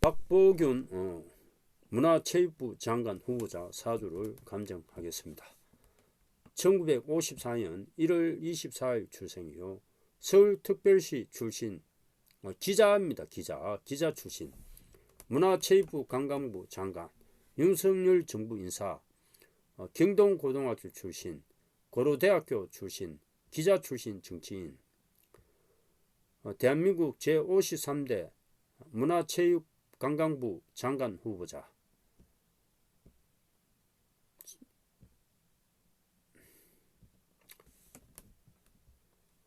박보균 어, 문화체육부 장관 후보자 사주를 감정하겠습니다. 1954년 1월 24일 출생이요. 서울특별시 출신 어, 기자입니다. 기자 기자 출신 문화체육부 관광부 장관 윤석열 정부 인사 어, 경동고등학교 출신 고려대학교 출신 기자 출신 정치인 어, 대한민국 제53대 문화체육 관광부 장관 후보자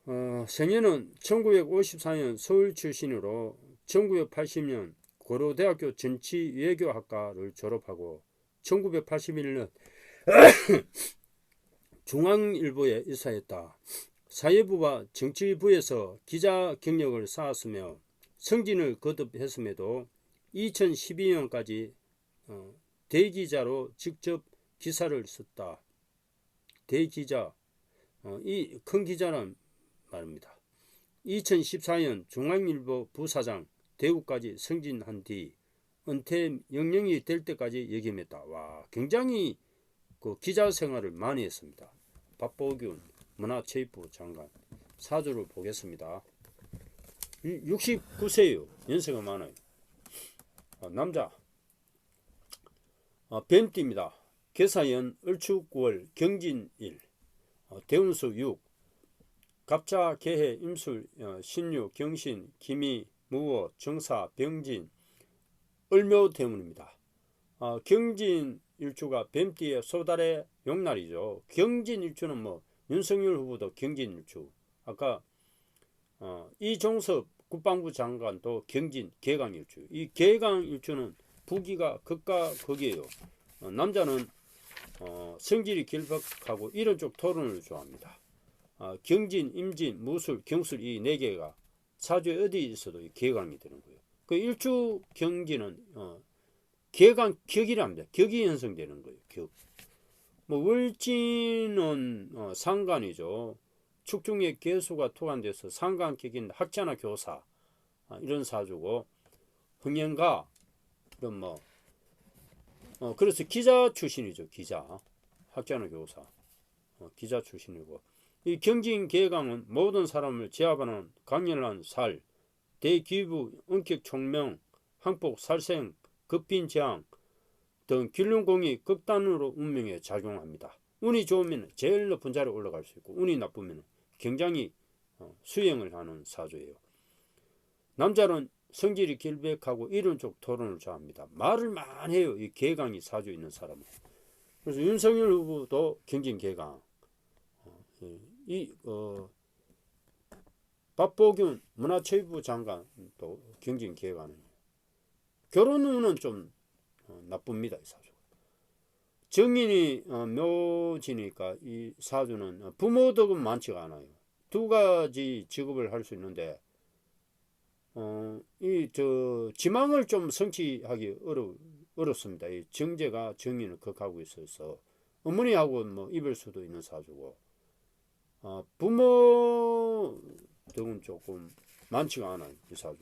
어, 생애는 1954년 서울 출신으로 1980년 고려대학교 정치외교학과를 졸업하고 1981년 중앙일보에 입사했다. 사회부와 정치부에서 기자 경력을 쌓았으며 성진을 거듭했음에도 2012년까지 어, 대기자로 직접 기사를 썼다. 대기자, 어, 이큰 기자는 말입니다. 2014년 중앙일보 부사장 대구까지 승진한 뒤 은퇴 영령이 될 때까지 역임했다. 와, 굉장히 그 기자 생활을 많이 했습니다. 박보균 문화체육부 장관 사주를 보겠습니다. 69세요. 연세가 많아요. 아, 남자. 아, 뱀띠입니다. 개사연 을축9월 경진일 어, 대운수 6 갑자 개해 임술 어, 신유 경신 기미 무어 정사 병진 을묘 대문입니다. 어, 경진 일주가 뱀띠의 소달의 용날이죠. 경진 일주는 뭐 윤석열 후보도 경진 일주. 아까 어, 이종섭 국방부 장관도 경진 개강 일주. 이 개강 일주는 부기가 극과 극이에요. 어, 남자는 어, 성질이 길박하고 이런 쪽 토론을 좋아합니다. 어, 경진, 임진, 무술, 경술 이 네 개가 사주에 어디 있어도 개강이 되는 거예요. 그 일주 경진은 어, 개강 격이랍니다. 격이 형성되는 거예요. 격. 뭐 월진은 어, 상관이죠. 축중의 개수가 투관돼서 상관격인 학자나 교사 아, 이런 사주고 흥행가 이런 뭐 어, 그래서 기자 출신이죠. 기자 학자나 교사 어, 기자 출신이고 이 경진 개강은 모든 사람을 제압하는 강렬한 살 대기부 원격 총명 항복 살생 급빈 재앙 등 길륜공이 극단으로 운명에 작용합니다. 운이 좋으면 제일 높은 자리에 올라갈 수 있고 운이 나쁘면 굉장히 어, 수행을 하는 사주예요. 남자는 성질이 길백하고 쪽 토론을 좋아합니다. 말을 많이 해요. 이 개강이 사주 있는 사람은. 그래서 윤석열 후보도 경진 개강. 어, 이 어, 박보균 문화체육부 장관도 경진 개강은 결혼 운은 좀 어, 나쁩니다. 이 사주. 정인이 어, 묘지니까 이 사주는 어, 부모 덕은 많지가 않아요. 두 가지 직업을 할 수 있는데 어, 이 저 지망을 좀 성취하기 어려 어렵습니다. 이 정제가 정인을 극하고 있어서 어머니하고 뭐 입을 수도 있는 사주고 어, 부모 덕은 조금 많지가 않아요. 이 사주.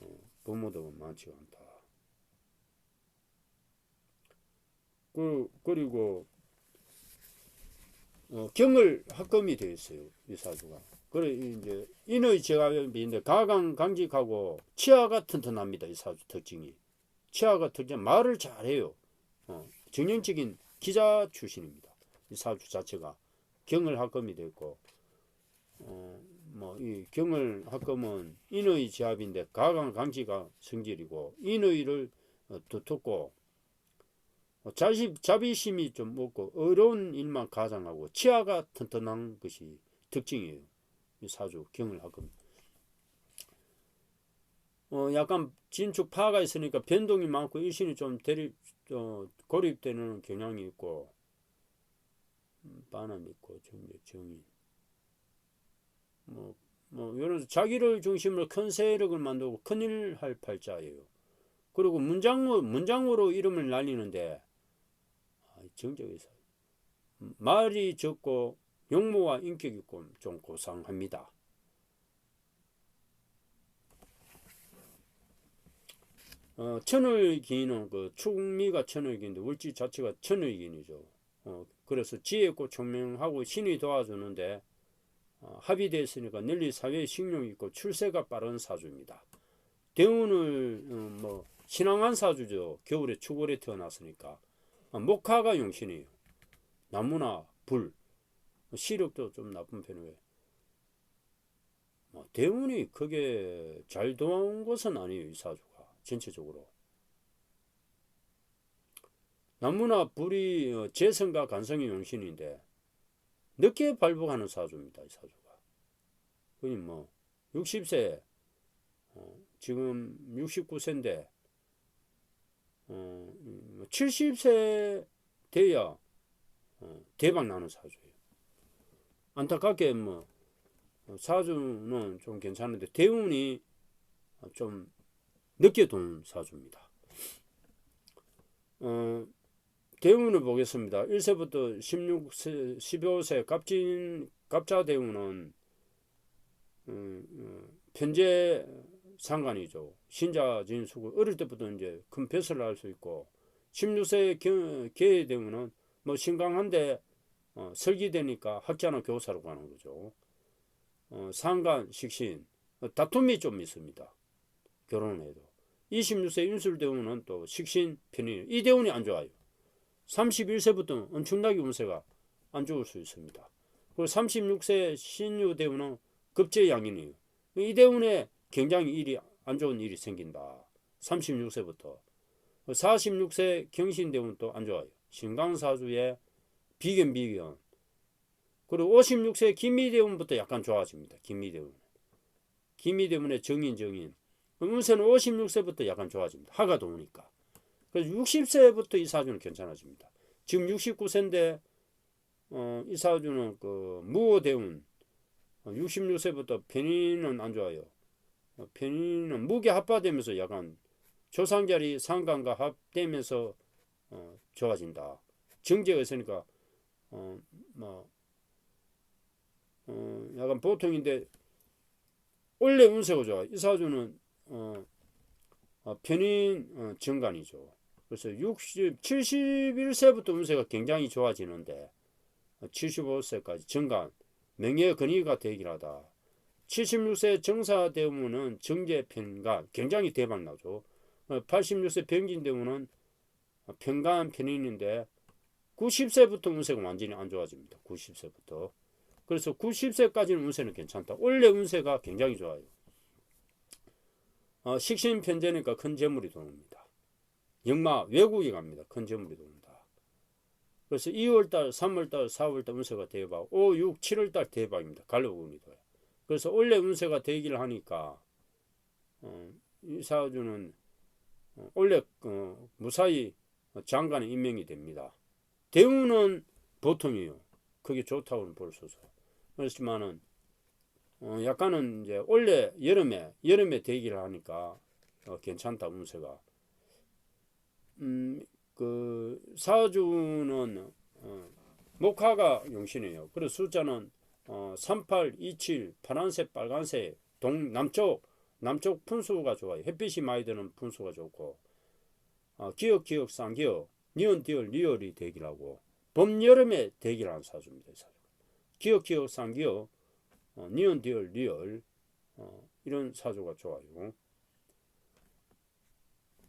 어, 부모 덕은 많지가 않다. 그, 그리고 어, 경을 합금이 되어 있어요. 이 사주가. 그래 이제 인의 제각인데 가강 강직하고 치아가 튼튼합니다. 이 사주 특징이. 치아가 특징 말을 잘해요. 어, 정형적인 기자 출신입니다. 이 사주 자체가 경을 합금이 되고 어, 뭐이 경을 합금은 인의 제압인데 가강 강지가 성질이고 인의를 어, 두텁고 어, 자비, 자비심이 좀 없고 어려운 일만 가장하고 치아가 튼튼한 것이 특징이에요. 이 사주 경을 하금. 어 약간 진축 파가 있으니까 변동이 많고 일신이 좀 대립 어, 고립되는 경향이 있고 음, 반함 있고 정인 뭐, 뭐 이런 자기를 중심으로 큰 세력을 만들고 큰일 할 팔자예요. 그리고 문장으로 문장으로 이름을 날리는데 정적에서 말이 적고 용모와 인격이 좀 고상합니다. 어, 천을기는 그 충미가 천을기인데 월지 자체가 천을기이죠. 어, 그래서 지혜고 총명하고 신이 도와주는데 어, 합의됐으니까 널리 사회에 식용 있고 출세가 빠른 사주입니다. 대운을 어, 뭐 신앙한 사주죠. 겨울에 추월에 태어났으니까 아, 목화가 용신이에요. 나무나 불 시력도 좀 나쁜 편이에요. 뭐 대운이 크게 잘 도와온 것은 아니에요. 이 사주가 전체적으로. 나무나 불이 어, 재성과 간성의 용신인데 늦게 발복하는 사주입니다. 이 사주가. 그니 뭐 60세 어, 지금 69세인데 어, 70세 돼야 어, 대박 나는 사주예요. 안타깝게 뭐 어, 사주는 좀 괜찮은데 대운이 좀 늦게 돈 사주입니다. 어, 대운을 보겠습니다. 1세부터 16세, 15세 갑진 갑자 대운은 음, 음, 편제 상관이죠. 신자 진 수고 어릴 때부터 이제 큰 벼슬을 할수 있고 16세 개의 대운은 뭐 신강한데 어, 설기되니까 학자나 교사로 가는 거죠. 어, 상간, 식신 어, 다툼이 좀 있습니다. 결혼을 해도 26세 인술대운은 또 식신 편이에요. 이 대운이 안 좋아요. 31세부터 엄청나게 운세가 안 좋을 수 있습니다. 그리고 36세 신유대운은 급제양인이에요. 이 대운에 굉장히 일이 안 좋은 일이 생긴다. 36세부터 46세 경신대운 또안 좋아요. 신강사주의 비견 비견 그리고 56세 김미대운부터 약간 좋아집니다. 김미대운 김미대운의 정인 정인 운세는 56세부터 약간 좋아집니다. 하가 도우니까 그래서 60세부터 이 사주는 괜찮아집니다. 지금 69세인데 어, 이 사주는 그 무호대운 66세부터 편인은 안 좋아요. 어, 편인은 무게 합파되면서 약간 조상자리 상관과 합되면서 어, 좋아진다. 정제가 있으니까 어, 뭐 어, 약간 보통인데 원래 운세가 좋아. 이 사주는 어, 어, 편인 어, 정관이죠. 그래서 60, 71세부터 운세가 굉장히 좋아지는데 75세까지 정관, 명예 근위가 되긴 하다. 76세 정사 되면은 정제 편관 굉장히 대박 나죠. 86세 병진 되면은 평간 편인인데 90세부터 운세가 완전히 안 좋아집니다. 90세부터. 그래서 90세까지는 운세는 괜찮다. 원래 운세가 굉장히 좋아요. 어, 식신 편제니까 큰 재물이 들어옵니다. 역마 외국에 갑니다. 큰 재물이 들어온다. 그래서 2월달, 3월달, 4월달 운세가 대박, 5, 6, 7월달 대박입니다. 갈로운이 돼요. 그래서 원래 운세가 되기를 하니까 어, 이 사주는 어, 원래 어, 무사히 장관에 임명이 됩니다. 대우는 보통이에요. 그게 좋다고는 볼 수 없어요. 그렇지만은 어, 약간은 이제 원래 여름에 여름에 대기를 하니까 어, 괜찮다 운세가. 음, 그 사주는 어, 목화가 용신이에요. 그래서 숫자는 어, 38, 27, 파란색, 빨간색, 동 남쪽 남쪽 분수가 좋아요. 햇빛이 많이 드는 분수가 좋고 어, 기억, 기억, 쌍기억, 니은, 디얼, 리얼이 대기라고 봄, 여름에 대기라는 사주입니다. 사주. 기억, 기억, 쌍기억, 어, 니은, 디얼, 리얼 어, 이런 사주가 좋아요.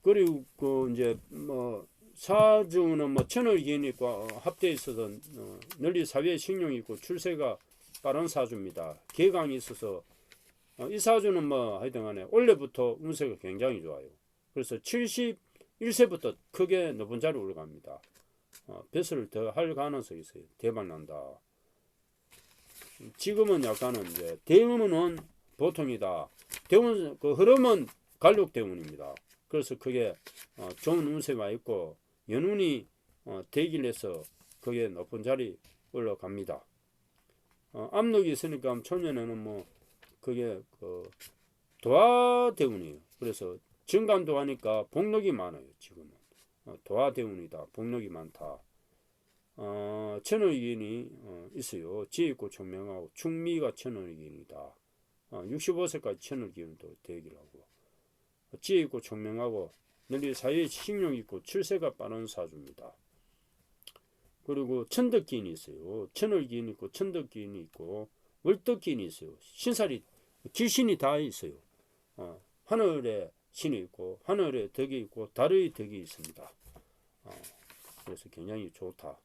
그리고 그 이제 뭐 사주는 뭐 천을 기니까 합대에 있어서 어, 널리 사회에 신용이 있고 출세가 빠른 사주입니다. 개강이 있어서 어, 이 사주는 뭐 하여튼 간에 원래부터 운세가 굉장히 좋아요. 그래서 71세부터 크게 높은 자리 올라갑니다. 어, 벼슬을 더할 가능성이 있어요. 대박 난다. 지금은 약간은 이제 대운은 보통이다. 대운 그 흐름은 갈록 대운입니다. 그래서 그게 어, 좋은 운세가 있고 연운이 어, 해서 그게 높은 자리 올라갑니다. 어, 압력이 있으니까 초년에는 뭐 그게 그 도화 대운이에요. 그래서 증감도 하니까 복력이 많아요. 지금은 어, 도화 대운이다. 복력이 많다. 어, 천을기인이 어, 있어요. 지있고 총명하고 충미가 천을기인이다. 어, 65세까지 천을기인도 대기를 하고 지있고 총명하고 널리 사회에 식용 있고 출세가 빠른 사주입니다. 그리고 천덕기인이 있어요. 천월기인이 있고 천덕기인이 있고 월덕기인이 있어요. 신살이 귀신이 다 있어요. 어, 하늘에 신이 있고 하늘에 덕이 있고 달의 덕이 있습니다. 어, 그래서 굉장히 좋다.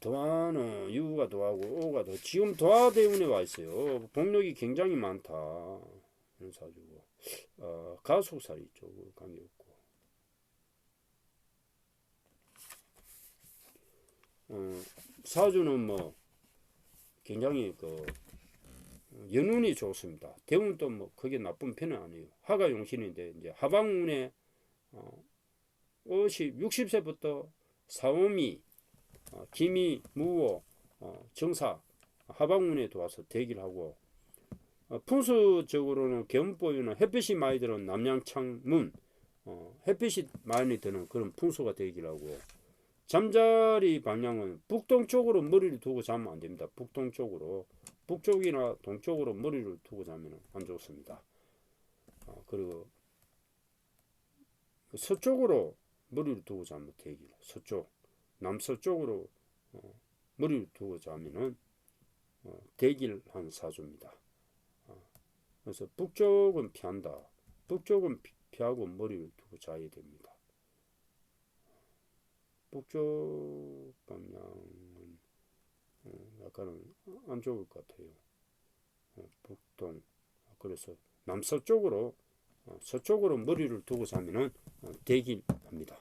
도화는 유가 도하고 오가 도 지금 도화 대운에 와 있어요. 복력이 굉장히 많다. 사주고 어, 가속살이 쪽으로 없고 어, 사주는 뭐 굉장히 그 연운이 좋습니다. 대운도 뭐 그게 나쁜 편은 아니에요. 하가 용신인데 이제 하방운에 어, 50, 60세부터 사오미 어, 기미, 무호, 어, 정사, 하방문에 들어와서 대기를 하고 어, 풍수적으로는 경보유는 햇빛이 많이 드는 남양창문 어, 햇빛이 많이 드는 그런 풍수가 되기를 하고 잠자리 방향은 북동쪽으로 머리를 두고 자면 안 됩니다. 북동쪽으로 북쪽이나 동쪽으로 머리를 두고 자면 안 좋습니다. 어, 그리고 서쪽으로 머리를 두고 자면 되기를 서쪽 남서쪽으로 어, 머리를 두고 자면은 어, 대길한 사주입니다. 어, 그래서 북쪽은 피한다. 북쪽은 피- 피하고 머리를 두고 자야 됩니다. 북쪽 방향은 어, 약간은 안 좋을 것 같아요. 어, 북동 그래서 남서쪽으로 어, 서쪽으로 머리를 두고 자면은 어, 대길합니다.